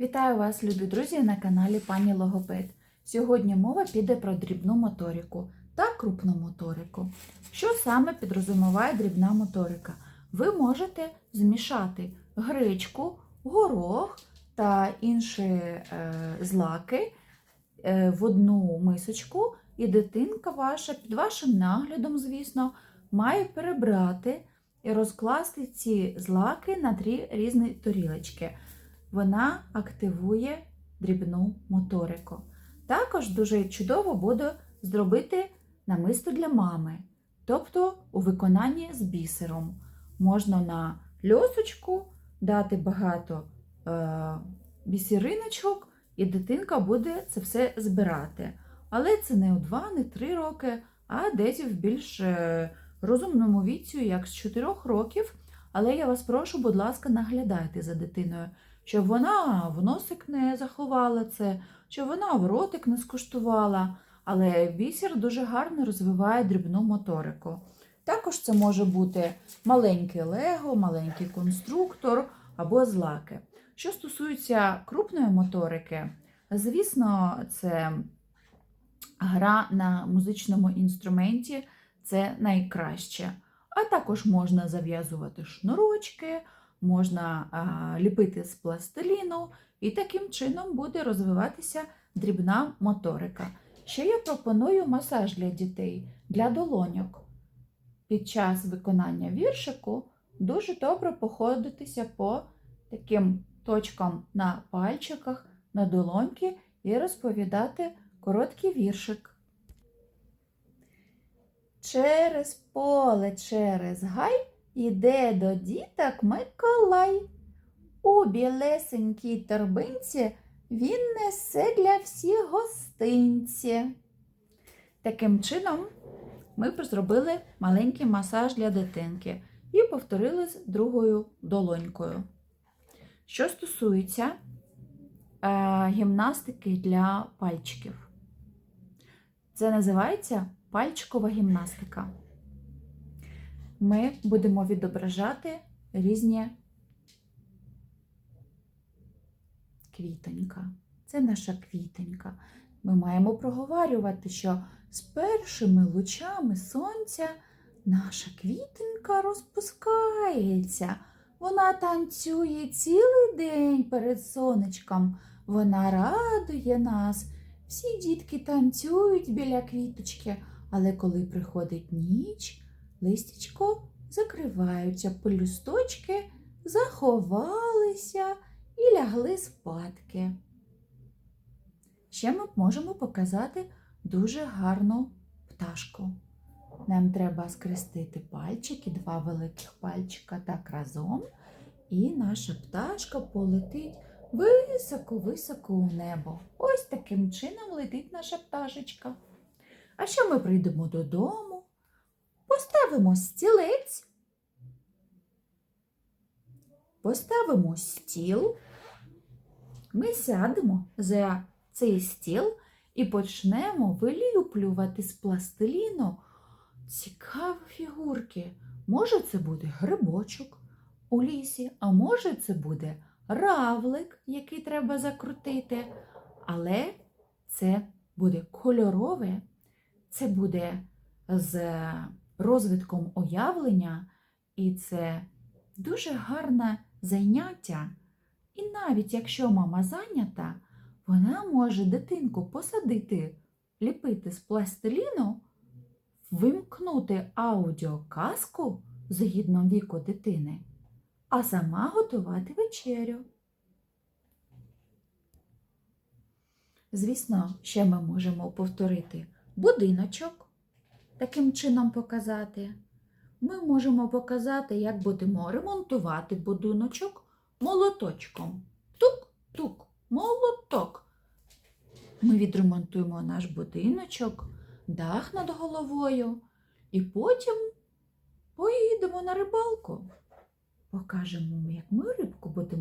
Вітаю вас, любі друзі, на каналі Пані Логопед. Сьогодні мова піде про дрібну моторику та крупну моторику. Що саме підрозуміває дрібна моторика? Ви можете змішати гречку, горох та інші е, злаки е, в одну мисочку, і дитинка ваша під вашим наглядом, звісно, має перебрати і розкласти ці злаки на три різні тарілочки вона активує дрібну моторику. Також дуже чудово буде зробити намисто для мами, тобто у виконанні з бісером. Можна на льосочку дати багато е, бісериночок, і дитинка буде це все збирати. Але це не у 2, не 3 роки, а десь в більш е, розумному віці, як з 4 років. Але я вас прошу, будь ласка, наглядайте за дитиною щоб вона в носик не заховала це, щоб вона в ротик не скуштувала. Але бісер дуже гарно розвиває дрібну моторику. Також це може бути маленький лего, маленький конструктор або злаки. Що стосується крупної моторики, звісно, це гра на музичному інструменті це найкраще. А також можна зав'язувати шнурочки можна ліпити з пластиліну, і таким чином буде розвиватися дрібна моторика. Ще я пропоную масаж для дітей, для долоньок. Під час виконання віршику дуже добре походитися по таким точкам на пальчиках, на долоньки і розповідати короткий віршик. Через поле, через гай Іде до діток Миколай. У білесенькій торбинці він несе для всіх гостинці. Таким чином, ми зробили маленький масаж для дитинки і повторили з другою долонькою. Що стосується е, гімнастики для пальчиків, це називається пальчикова гімнастика ми будемо відображати різні квітонька. Це наша квітонька. Ми маємо проговорювати, що з першими лучами сонця наша квітонька розпускається. Вона танцює цілий день перед сонечком. Вона радує нас. Всі дітки танцюють біля квіточки, але коли приходить ніч, листячко закриваються, пелюсточки заховалися і лягли спадки. Ще ми можемо показати дуже гарну пташку. Нам треба скрестити пальчики, два великих пальчика так разом, і наша пташка полетить високо-високо у небо. Ось таким чином летить наша пташечка. А що ми прийдемо додому? Поставимо стілець, поставимо стіл, ми сядемо за цей стіл і почнемо виліплювати з пластиліну цікаві фігурки. Може, це буде грибочок у лісі, а може, це буде равлик, який треба закрутити. Але це буде кольорове, це буде з розвитком уявлення, і це дуже гарне заняття. І навіть якщо мама зайнята, вона може дитинку посадити, ліпити з пластиліну, вимкнути аудіоказку згідно віку дитини, а сама готувати вечерю. Звісно, ще ми можемо повторити будиночок таким чином показати. Ми можемо показати, як будемо ремонтувати будиночок молоточком. Тук-тук, молоток. Ми відремонтуємо наш будиночок, дах над головою і потім поїдемо на рибалку. Покажемо, як ми рибку будемо